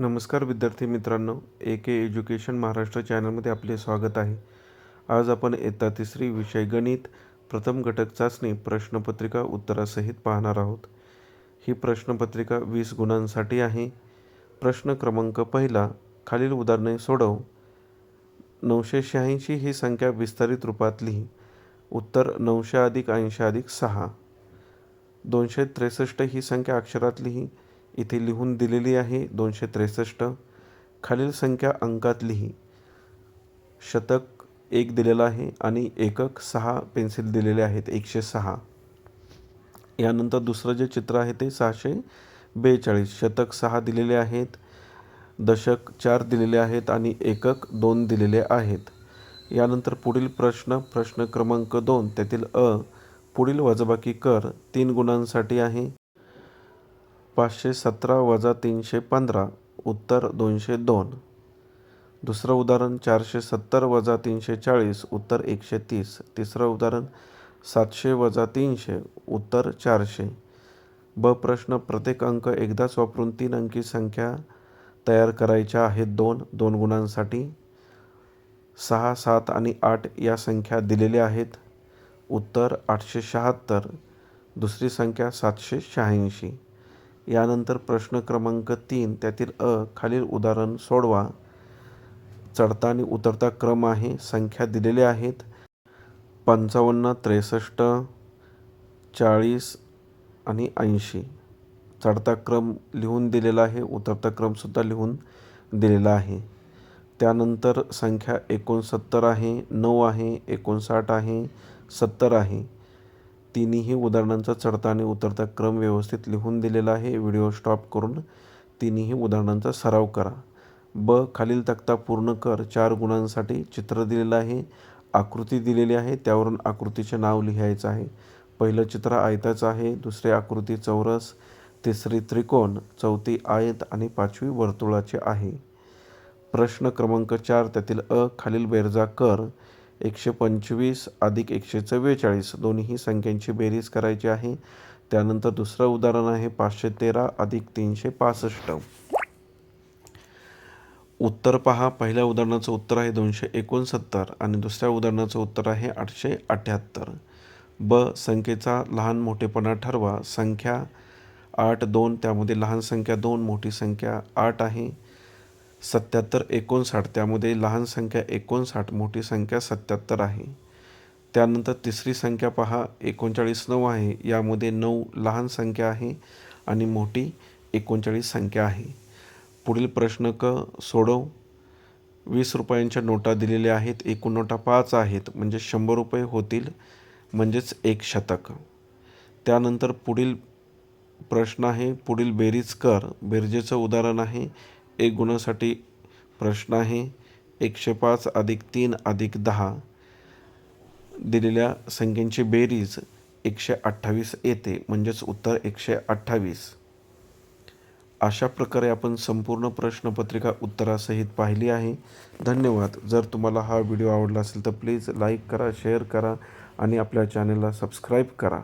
नमस्कार विद्यार्थी मित्रांनो ए के एज्युकेशन महाराष्ट्र चॅनलमध्ये आपले स्वागत आहे. आज आपण इयत्ता तिसरी विषय गणित प्रथम घटक चाचणी प्रश्नपत्रिका उत्तरासहित पाहणार आहोत. ही प्रश्नपत्रिका वीस गुणांसाठी आहे. प्रश्न क्रमांक पहिला खालील उदाहरणे सोडव. नऊशे शहाऐंशी ही संख्या विस्तारित रूपात लिही. उत्तर नऊशे अधिक ऐंशी अधिक सहा. दोनशे त्रेसष्ट ही संख्या अक्षरात लिही. इथे लिहून दिलेली आहे दोनशे त्रेसष्ट. खालील संख्या अंकात लिही शतक एक दिलेलं आहे आणि एकक सहा पेन्सिल दिलेले आहेत एकशे सहा. यानंतर दुसरं जे चित्र आहे ते सहाशे बेचाळीस. शतक सहा दिलेले आहेत दशक चार दिलेले आहेत आणि एकक दोन दिलेले आहेत. यानंतर पुढील प्रश्न प्रश्न क्रमांक दोन. त्यातील अ पुढील वजाबाकी कर तीन गुणांसाठी आहे. पाचशे सतरा वजा तीनशे पंधरा उत्तर दोनशे दोन. दुसरं उदाहरण चारशे सत्तर वजा तीनशे चाळीस उत्तर एकशे तीस. तिसरं उदाहरण सातशे वजा तीनशे उत्तर चारशे. ब प्रश्न प्रत्येक अंक एकदाच वापरून तीन अंकी संख्या तयार करायच्या आहेत. दोन दोन गुणांसाठी. सहा सात आणि आठ या संख्या दिलेल्या आहेत. उत्तर आठशे शहात्तर दुसरी संख्या सातशे शहाऐंशी. यानंतर प्रश्न क्रमांक तीन त्यातील अ खालील उदाहरण सोडवा. चढता आणि उतरता क्रम आहे संख्या दिलेल्या आहेत. पंचावन्न त्रेसष्ट चाळीस आणि ऐंशी. चढता क्रम लिहून दिलेला आहे उतरता क्रमसुद्धा लिहून दिलेला आहे. त्यानंतर संख्या एकोणसत्तर आहे नऊ आहे एकोणसाठ आहे सत्तर आहे. तिन्ही उदाहरणांचा चढता आणि उतरता क्रम व्यवस्थित लिहून दिलेला आहे. व्हिडिओ स्टॉप करून तिन्ही उदाहरणांचा सराव करा. ब. खालील तक्ता पूर्ण कर. चार गुणांसाठी चित्र दिलेलं आहे. आकृती दिलेली आहे. त्यावरून आकृतीचे नाव लिहायचं आहे. पहिलं चित्र आयताचं आहे. दुसरी आकृती चौरस. तिसरी त्रिकोण. चौथी आयत आणि पाचवी वर्तुळाचे आहे. प्रश्न क्रमांक चार. त्यातील अ. खालील बेरजा कर. एकशे पंचवीस अधिक एकशे चव्वेचाळीस दोन्ही संख्यांची बेरीज करायची आहे. त्यानंतर दुसरं उदाहरण आहे पाचशे तेरा अधिक तीनशे पासष्ट. उत्तर पहा. पहिल्या उदाहरणाचं उत्तर आहे दोनशे एकोणसत्तर आणि दुसऱ्या उदाहरणाचं उत्तर आहे आठशे अठ्ठ्याहत्तर ब संख्येचा लहान मोठेपणा ठरवा. संख्या आठ दोन त्यामध्ये लहान संख्या दोन मोठी संख्या आठ आहे. सत्याहत्तर एकोणसाठ त्यामध्ये लहान संख्या एकोणसाठ मोठी संख्या सत्याहत्तर आहे. त्यानंतर तिसरी संख्या पहा एकोणचाळीस नऊ आहे. यामध्ये नऊ लहान संख्या आहे आणि मोठी एकोणचाळीस संख्या आहे. पुढील प्रश्न क सोडव. वीस रुपयांच्या नोटा दिलेल्या आहेत. एकूण नोटा पाच आहेत. म्हणजे शंभर रुपये होतील. म्हणजेच एक शतक. त्यानंतर पुढील प्रश्न आहे. पुढील बेरीज कर. बेरजेचं उदाहरण आहे. एक गुणासाठी प्रश्न आहे. एकशे पाच अधिक तीन अधिक दहा दिलेल्या संख्यांची बेरीज एकशे अठ्ठावीस येते. म्हणजेच उत्तर एकशे अठ्ठावीस. अशा प्रकारे आपण संपूर्ण प्रश्नपत्रिका उत्तरासहित पाहिली आहे. धन्यवाद. जर तुम्हाला हा व्हिडिओ आवडला असेल तर प्लीज लाईक करा शेअर करा आणि आपल्या चॅनलला सबस्क्राईब करा.